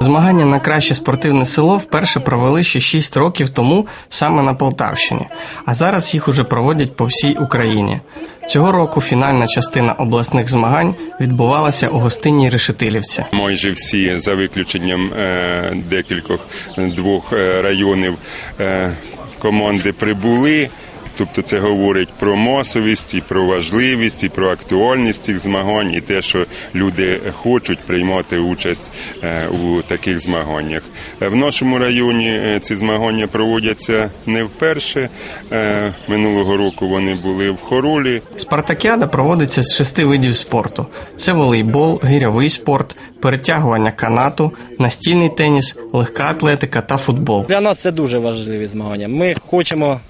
Змагання на краще спортивне село вперше провели ще 6 років тому саме на Полтавщині, а зараз їх уже проводять по всій Україні. Цього року фінальна частина обласних змагань відбувалася у гостинній Решетилівці. Майже всі, за виключенням е, декількох двох е, районів, е, команди прибули. Тобто це говорить про масовість, і про важливість, і про актуальність цих змагань, і те, що люди хочуть приймати участь е, у таких змаганнях. Е, В нашому районі е, ці змагання проводяться не вперше. Минулого року вони були в Хоролі. Спартакіада проводиться з шести видів спорту: це волейбол, гирьовий спорт, перетягування канату, настільний теніс, легка атлетика та футбол. Для нас це дуже важливі змагання. Ми хочемо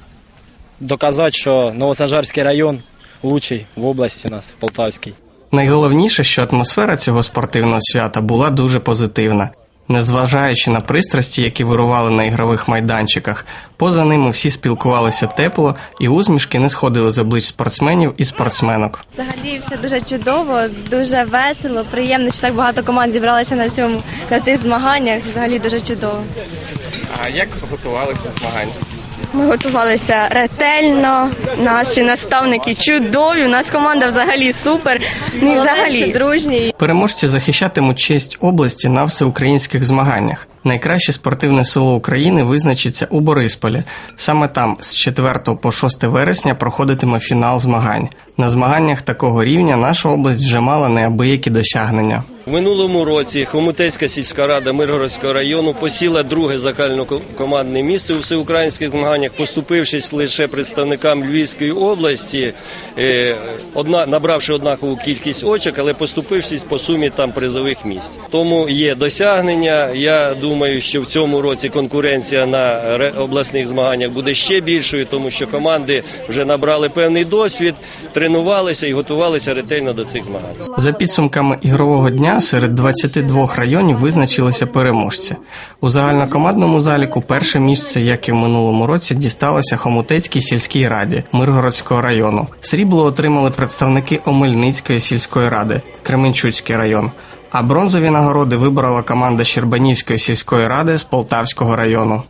доказати, що Новосанжарський район лучший в області у нас, в Полтавській. Найголовніше, що атмосфера цього спортивного свята була дуже позитивна. Незважаючи на пристрасті, які вирували на ігрових майданчиках, поза ними всі спілкувалися тепло і усмішки не сходили з облич спортсменів і спортсменок. Взагалі все дуже чудово, дуже весело, приємно, що так багато команд зібралися на цьому на цих змаганнях. Взагалі дуже чудово. А як готувалися змагання? Ми готувалися ретельно. Наші наставники чудові. У нас команда взагалі супер. Ну, і взагалі дружні. Переможці захищатимуть честь області на всеукраїнських змаганнях. Найкраще спортивне село України визначиться у Борисполі. Саме там з 4 по 6 вересня проходитиме фінал змагань. На змаганнях такого рівня наша область вже мала неабиякі досягнення. В минулому році Хомутецька сільська рада Миргородського району посіла друге загальнокомандне місце у всеукраїнських змаганнях, поступившись лише представникам Львівської області, е, одна набравши однакову кількість очок, але поступившись по сумі там призових місць. Тому є досягнення. Я думаю, що в цьому році конкуренція на обласних змаганнях буде ще більшою, тому що команди вже набрали певний досвід, тренувалися і готувалися ретельно до цих змагань. За підсумками ігрового серед 22 районів визначилися переможці. У загальнокомандному заліку перше місце, як і в минулому році, дісталося Хомутецькій сільській раді Миргородського району. Срібло отримали представники Омельницької сільської ради, Кременчуцький район. А бронзові нагороди вибрала команда Щербанівської сільської ради з Полтавського району.